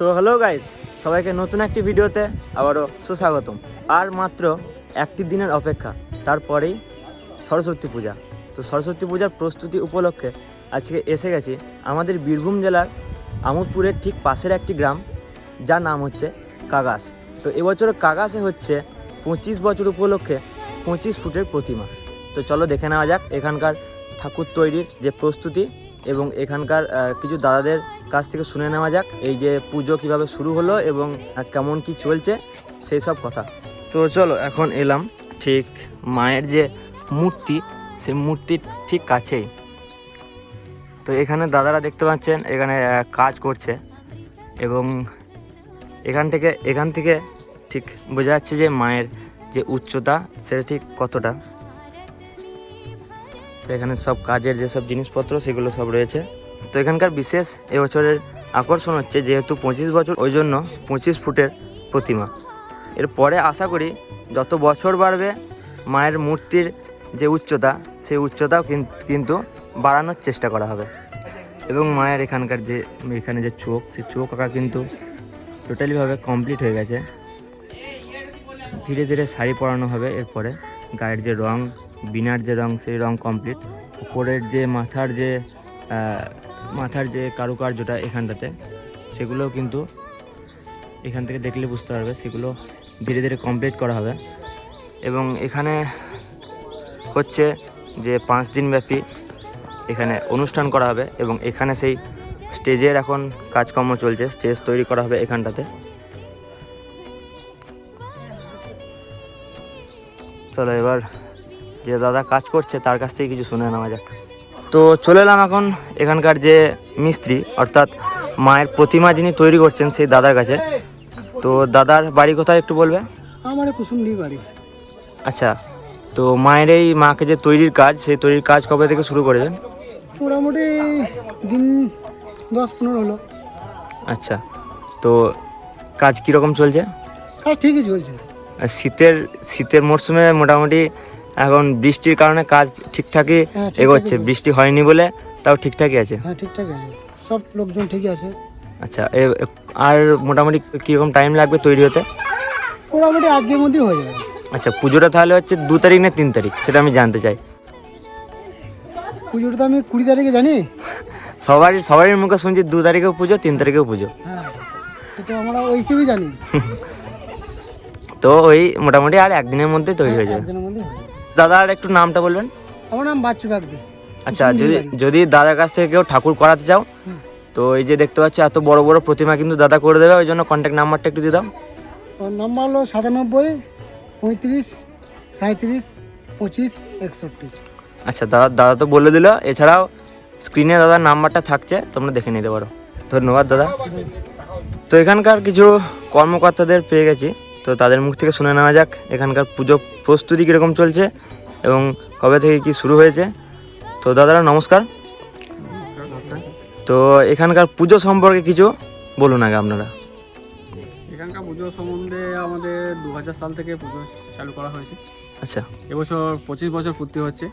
So hello guys সবাইকে নতুন একটি ভিডিওতে আবারও সুস্বাগতম। আর মাত্র একটি দিনের অপেক্ষা, তারপরেই সরস্বতী পূজা। তো সরস্বতী পূজার প্রস্তুতি উপলক্ষে আজকে এসে গেছি আমাদের বীরভূম জেলার আমোদপুরের ঠিক পাশের একটি গ্রাম, যার নাম হচ্ছে কাগাস। তো এবছর কাগাসে হচ্ছে পঁচিশ বছর উপলক্ষে পঁচিশ ফুটের প্রতিমা। তো চলো দেখে নেওয়া যাক এখানকার ঠাকুর তৈরির যে প্রস্তুতি এবং এখানকার কিছু দাদাদের কাছ থেকে শুনে নেওয়া যাক এই যে পুজো কীভাবে শুরু হলো এবং কেমন কি চলছে, সেই সব কথা। তো চলো, এখন এলাম ঠিক মায়ের যে মূর্তি, সেই মূর্তির ঠিক কাছেই। তো এখানে দাদারা দেখতে পাচ্ছেন, এখানে কাজ করছে এবং এখান থেকে এখান থেকে ঠিক বোঝা যাচ্ছে যে মায়ের যে উচ্চতা, সেটা ঠিক কতটা। এখানে সব কাজের যেসব জিনিসপত্র, সেগুলো সব রয়েছে। তো এখানকার বিশেষ এবছরের আকর্ষণ হচ্ছে যেহেতু পঁচিশ বছর, ওই জন্য পঁচিশ ফুটের প্রতিমা। এরপরে আশা করি যত বছর বাড়বে, মায়ের মূর্তির যে উচ্চতা, সেই উচ্চতাও কিন- কিন্তু বাড়ানোর চেষ্টা করা হবে। এবং মায়ের এখানকার যে, এখানে যে চোখ, সেই চোখ আঁকা কিন্তু টোটালিভাবে কমপ্লিট হয়ে গেছে। ধীরে ধীরে শাড়ি পরানো হবে, এরপরে গায়ের যে রং, বিনার যে রং, সেই রং কমপ্লিট উপরের যে মাথার যে মাথার যে কারুকার্যটা এখানটাতে সেগুলোও কিন্তু এখান থেকে দেখলে বুঝতে পারবে, সেগুলো ধীরে ধীরে কমপ্লিট করা হবে। এবং এখানে হচ্ছে যে পাঁচ দিন ব্যাপী এখানে অনুষ্ঠান করা হবে এবং এখানে সেই স্টেজের এখন কাজকর্ম চলছে, স্টেজ তৈরি করা হবে এখানটাতে। চলো এবার যে দাদা কাজ করছে, তার কাছ থেকে কিছু শুনে নেওয়া যাক। তো চলে এলাম এখন এখানকার যে মিস্ত্রি অর্থাৎ মায়ের প্রতিমা যিনি তৈরি করছেন সেই দাদার কাছে। তো দাদার বাড়ি কোথায় একটু বলবে? আমার কুসুমডি বাড়ি। আচ্ছা তো মায়ের এই মাকে যে তৈরির কাজ সেই তৈরির কাজ কবে থেকে শুরু করেছেন? মোটামুটি দিন দশ পনেরো হলো। আচ্ছা তো কাজ কীরকম চলছে? কাজ ঠিকই চলছে। আর শীতের শীতের মরশুমে মোটামুটি এখন বৃষ্টির কারণে কাজ ঠিকঠাকই হ্যাঁ, এগোচ্ছে। বৃষ্টি হয়নি বলে তাও ঠিকঠাকই আছে। হ্যাঁ ঠিকঠাক আছে। সব লোকজন ঠিকই আছে। আচ্ছা আর মোটামুটি কীরকম টাইম লাগবে তৈরি হতে? মোটামুটি আজকের মধ্যেই হয়ে যাবে। আচ্ছা পুজোটা তাহলে হচ্ছে দু তারিখ না তিন তারিখ? সেটা আমি জানতে চাই। পুজোটা তো আমি কুড়ি তারিখে জানি। সবারই সবারই মুখে শুনছি দু তারিখেও পুজো তিন তারিখেও পুজো। হ্যাঁ সেটা আমরা ওই হিসেবেই জানি। তো ওই মোটামুটি আর একদিনের মধ্যে তৈরি হয়ে যাবে। একদিনের মধ্যে হয়ে যাবে। দাদা আর একটু নামটা বলবেন? আমার নাম বাচ্চু বাগদি। আচ্ছা যদি যদি দাদার কাছ থেকে কেউ ঠাকুর করাতে চাও তো এই যে দেখতে পাচ্ছি এত বড় বড় প্রতিমা কিন্তু দাদা করে দেবে ওই জন্য কন্ট্যাক্ট নাম্বারটা একটু দিয়ে দাও। নাম্বার হলো সাতানব্বই পঁয়ত্রিশ সাঁত্রিশ পঁচিশ একষট্টি। আচ্ছা দাদা দাদা তো বলে দিল এছাড়াও স্ক্রিনে দাদার নাম্বারটা থাকছে তোমরা দেখে নিতে পারো। ধন্যবাদ দাদা। তো এখানকার কিছু কর্মকর্তাদের পেয়ে গেছি। তো তাদের মুখ থেকে শুনে নেওয়া যাক এখানকার পুজো প্রস্তুতি কীরকম চলছে এবং কবে থেকে কি শুরু হয়েছে। তো দাদারা নমস্কার। তো এখানকার পুজো সম্পর্কে কিছু বলুন আগে আপনারা। এখানকার পুজো সম্বন্ধে আমাদের দু হাজার সাল থেকে পুজো চালু করা হয়েছে। আচ্ছা। এবছর পঁচিশ বছর পূর্তি হচ্ছে।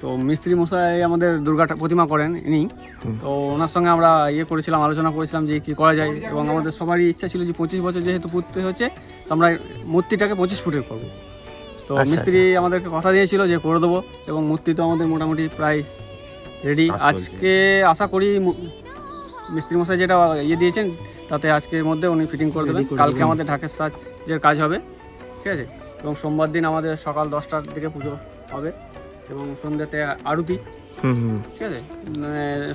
তো মিস্ত্রি মশাই আমাদের দুর্গাটা প্রতিমা করেন ইনি। তো ওনার সঙ্গে আমরা ইয়ে করেছিলাম আলোচনা করেছিলাম যে কী করা যায় এবং আমাদের সবারই ইচ্ছা ছিল যে পঁচিশ বছর যেহেতু পূর্তি হচ্ছে তো আমরা মূর্তিটাকে পঁচিশ ফুটের করব। তো আচ্ছা, মিস্ত্রি আমাদেরকে কথা দিয়েছিল যে করে দেবো এবং মূর্তি তো আমাদের মোটামুটি প্রায় রেডি। আজকে আশা করি মিস্ত্রি মশাই যেটা ইয়ে দিয়েছেন তাতে আজকের মধ্যে উনি ফিটিং করে দেবেন। কালকে আমাদের ঢাকের সাজের কাজ হবে ঠিক আছে? এবং সোমবার দিন আমাদের সকাল দশটার দিকে পুজো হবে। এবং সন্ধ্যেতে আরতি। হুম হুম। ঠিক আছে?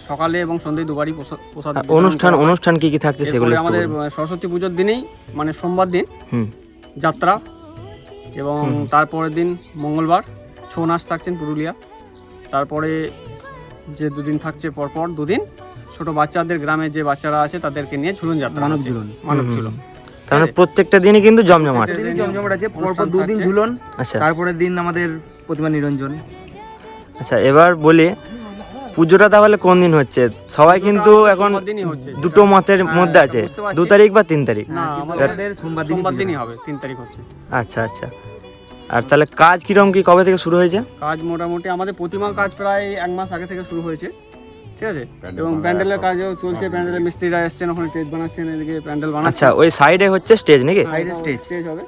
সকালে এবং সন্ধ্যায় দুবারই প্রসাদ অনুষ্ঠান অনুষ্ঠান কি কি থাকছে সেগুলো আমাদের সরস্বতী পুজোর দিনেই মানে সোমবার দিন যাত্রা এবং তারপরের দিন মঙ্গলবার ছৌ নাচ থাকছেন পুরুলিয়া। তারপরে যে দুদিন থাকছে পরপর দুদিন ছোট বাচ্চাদের গ্রামে যে বাচ্চারা আছে তাদেরকে নিয়ে ঝুলন যাত্রা মানব ঝুলন। মানব ঝুলন। তার মানে প্রত্যেকটা দিনই কিন্তু জমজমাট। জমজমাট আছে পরপর দুদিন। ঝুলন আচ্ছা। তারপরের দিন আমাদের প্রতিমা নিরঞ্জন। আচ্ছা এবার বলি পুজোটা তাহলে কোন দিন হচ্ছে? সবাই কিন্তু এখন হচ্ছে। দুটো মতের মধ্যে আছে। দু তারিখ বা তিন তারিখ? আচ্ছা আচ্ছা। আর তাহলে কাজ কীরকম কি কবে থেকে শুরু হয়েছে? কাজ মোটামুটি আমাদের প্রতিমা কাজ প্রায় এক মাস আগে থেকে শুরু হয়েছে ঠিক আছে? এবং প্যান্ডেলের কাজও চলছে প্যান্ডেলের মিস্ত্রিরা এসছেন ওখানে স্টেজ বানাচ্ছেন এদিকে প্যান্ডেল বানাচ্ছেন। আচ্ছা ওই সাইডে হচ্ছে স্টেজ নাকি? সাইডে স্টেজ স্টেজ হবে।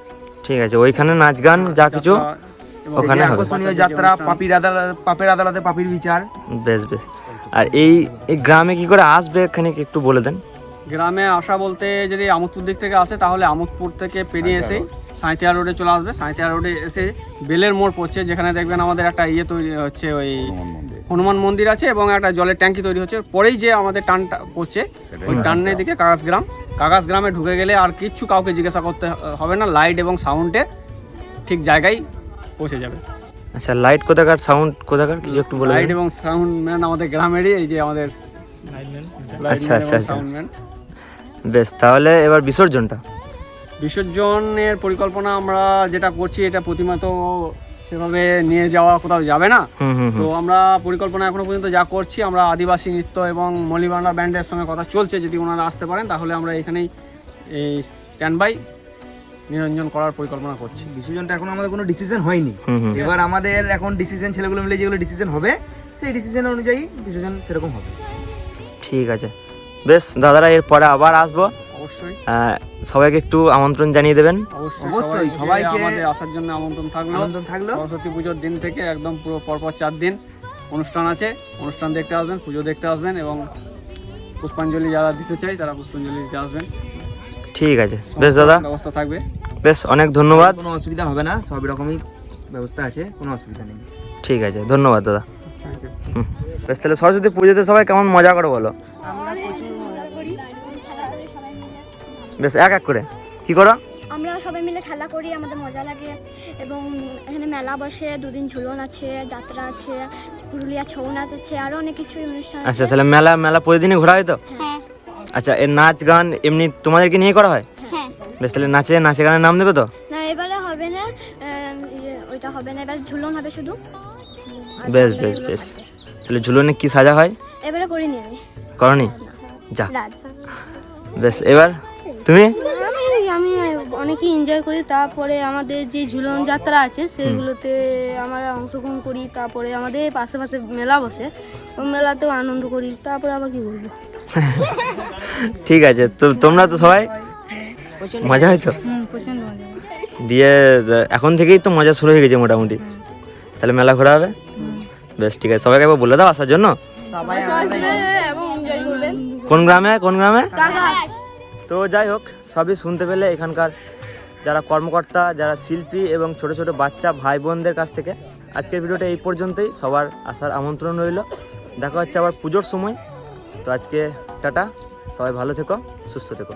ঠিক আছে ওইখানে নাচ গান যা কিছু? ওখানে আকর্ষণীয় যাত্রা পাপির আদালত পাপের আদালতে পাপির বিচার। বেশ বেশ। আর এই এই গ্রামে কি করে আসবে এখানে একটু বলে দেন? গ্রামে আসা বলতে যদি আমোদপুর দিক থেকে আসে তাহলে আমোদপুর থেকে পেরিয়ে এসে সাঁইতিয়া রোডে চলে আসবে। সাঁইতিয়া রোডে এসে বেলের মোড় পড়ছে যেখানে দেখবেন আমাদের একটা ইয়ে তৈরি হচ্ছে ওই হনুমান মন্দির। আছে এবং একটা জলের ট্যাঙ্কি তৈরি হচ্ছে। পরেই যে আমাদের টানটা পড়ছে ওই টানের দিকে কাগাস গ্রাম। কাগাস গ্রামে ঢুকে গেলে আর কিচ্ছু কাউকে জিজ্ঞাসা করতে হবে না। লাইট এবং সাউন্ডে ঠিক জায়গায় পৌঁছে যাবে। আচ্ছা লাইট কোথাকার সাউন্ড কোথাকার? কিছু একটু বলে লাইট এবং সাউন্ড ম্যান আমাদের গ্রামেরই এই যে আমাদের আচ্ছা, আচ্ছা, আচ্ছা। সাউন্ড ম্যান বেশ তাহলে এবার বিসর্জনটা? বিসর্জনের পরিকল্পনা আমরা যেটা করছি এটা প্রতিমা তো সেভাবে নিয়ে যাওয়া কোথাও যাবে না। তো আমরা পরিকল্পনা এখনও পর্যন্ত যা করছি আমরা আদিবাসী নৃত্য এবং মলিবান্ডা ব্যান্ডের সঙ্গে কথা চলছে যদি ওনারা আসতে পারেন তাহলে আমরা এখানেই এই স্ট্যান্ড বাই নিরঞ্জন করার পরিকল্পনা করছি। বিসর্জনটা এখন আমাদের কোনো ডিসিশন হয়নি। এবার আমাদের এখন ডিসিশন ছেলেগুলো মিলে যেগুলো ডিসিশন হবে সেই ডিসিশন অনুযায়ী বিসর্জন সেরকম হবে। ঠিক আছে। বেশ দাদারা এরপরে আবার আসব। অবশ্যই। সবাইকে একটু আমন্ত্রণ জানিয়ে দেবেন। অবশ্যই অবশ্যই, সবাইকে সবাইকে- আমাদের আসার জন্য আমন্ত্রণ থাকল। আমন্ত্রণ থাকল। সরস্বতী পুজোর দিন থেকে একদম পুরো পরপর চার দিন অনুষ্ঠান আছে। অনুষ্ঠান দেখতে আসবেন পুজো দেখতে আসবেন এবং পুষ্পাঞ্জলি যারা দিতে চাই তারা পুষ্পাঞ্জলি দিতে আসবেন। ঠিক আছে। বেশ দাদা। ব্যবস্থা থাকবে। বেশ অনেক ধন্যবাদ। কোনো অসুবিধা হবে না সব রকমই ব্যবস্থা আছে কোনো অসুবিধা নেই। ঠিক আছে ধন্যবাদ দাদা। হুম। বেশ তাহলে সরস্বতী পুজোতে সবাই কেমন মজা করো বলো? বেশ এক এক করে। কি করো? আমরা সবাই মিলে খেলা করি আমাদের মজা লাগে। এবং এখানে মেলা বসে দুদিন ঝুলন আছে যাত্রা আছে পুরুলিয়া ছৌ নাচ আছে আরও অনেক কিছু অনুষ্ঠান আচ্ছা তাহলে মেলা মেলা প্রতিদিনই ঘোরা হয় তো? হ্যাঁ। আচ্ছা এর নাচ গান এমনি তোমাদেরকে নিয়ে করা হ্যাঁ? বেশ তাহলে নাচে নাচে গানের নাম দেবে তো? না এবারে হবে না ইয়ে, ওইটা হবে না এবার ঝুলন হবে শুধু। বেশ বেশ বেশ। তাহলে ঝুলনে কি সাজা হয়? এবারে করিনি আমি। করনি? যা। বেশ এবার? তুমি? আমি আমি অনেকেই এনজয় করি তারপরে আমাদের যে ঝুলন যাত্রা আছে সেগুলোতে আমরা অংশগ্রহণ করি তারপরে আমাদের পাশে পাশে মেলা বসে ওই মেলাতেও আনন্দ করি তারপরে আবার কি বলব? ঠিক আছে তো তোমরা তো সবাই মজা হয় তো? হুম প্রচণ্ড মজা দিয়ে এখন থেকেই তো মজা শুরু হয়ে গেছে মোটামুটি। তাহলে মেলা ঘোরা হবে? বেশ ঠিক আছে। সবাইকে একবার বলে দাও আসার জন্য। এবং এনজয় করবেন। কোন গ্রামে? কোন গ্রামে? তো যাই হোক সবই শুনতে পেলে এখানকার যারা কর্মকর্তা যারা শিল্পী এবং ছোট ছোট বাচ্চা ভাই বোনদের কাছ থেকে। আজকের ভিডিওটা এই পর্যন্তই। সবার আসার আমন্ত্রণ রইল। দেখা হচ্ছে আবার পুজোর সময়। তো আজকে টাটা। সবাই ভালো থেকো সুস্থ থেকো।